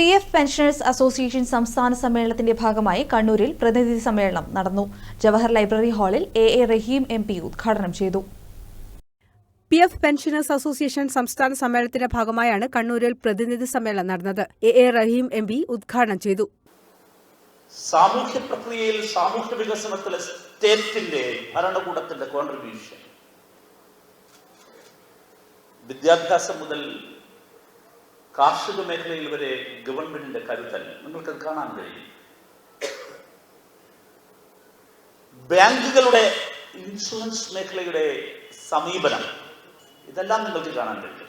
P F pensioners association സംസ്ഥാന സമ്മേളനത്തിന്റെ ഭാഗമായി കണ്ണൂരിൽ പ്രതിനിധി സമ്മേളനം നടന്നു. ജവഹർ ലൈബ്രറി ഹാളിൽ A A Rahim M P ഉദ്ഘാടനം ചെയ്തു. പി എഫ് പെൻഷനേഴ്സ് അസോസിയേഷൻ സംസ്ഥാന സമ്മേളനത്തിന്റെ ഭാഗമായാണ് കണ്ണൂരിൽ പ്രതിനിധി സമ്മേളനം നടന്നത്. A A Rahim M P ഉദ്ഘാടനം ചെയ്തു. സാമൂഹ്യ പ്രക്രിയയിൽ സാമൂഹ്യ വികസനത്തിലെ സ്റ്റേറ്റിന്റെ ഭരണകൂടത്തിന്റെ കോൺട്രിബ്യൂഷൻ വിദ്യാഭ്യാസം മുതൽ കാർഷിക മേഖലയിൽ വരെ ഗവൺമെന്റിന്റെ കരുതൽ നിങ്ങൾക്ക് കാണാൻ കഴിയും. ബാങ്കുകളുടെ ഇൻഷുറൻസ് മേഖലയുടെ സമീപനം ഇതെല്ലാം നിങ്ങൾക്ക് കാണാൻ കഴിയും.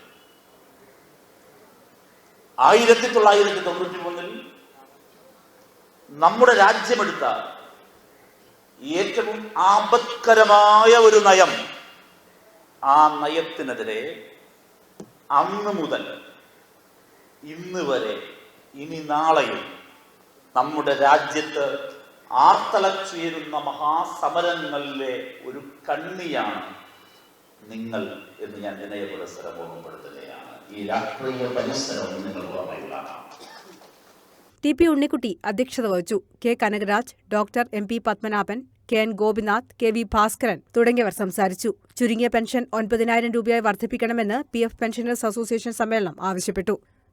ആയിരത്തി തൊള്ളായിരത്തി തൊണ്ണൂറ്റി മൂന്നിൽ നമ്മുടെ രാജ്യമെടുത്ത ഏറ്റവും ആപത്കരമായ ഒരു നയം ആ നയത്തിനെതിരെ അന്ന് മുതൽ ഇന്ന് വരെ ഇനി നാളെയും നമ്മുടെ രാജ്യത്ത് ആർത്തലച്ചുയരുന്ന മഹാസമരങ്ങളിലെ ഒരു കണ്ണിയാണ് നിങ്ങൾ എന്ന് ഞാൻ വിനയ പുരസ്സരം ഓർമ്മപ്പെടുത്തുകയാണ്. ഈ രാഷ്ട്രീയ പരിസരവും നിങ്ങൾ ഓർമ്മയുള്ളതാണ് ടി പി ഉണ്ണിക്കുട്ടി അധ്യക്ഷത വഹിച്ചു. K Kanakaraj doctor M P Padmanabhan K N Gopinath K V Bhaskaran തുടങ്ങിയവർ സംസാരിച്ചു. ചുരുങ്ങിയ പെൻഷൻ ഒൻപതിനായിരം രൂപയായി വർദ്ധിപ്പിക്കണമെന്ന് പി എഫ് പെൻഷനേഴ്സ് അസോസിയേഷൻ സമ്മേളനം ആവശ്യപ്പെട്ടു.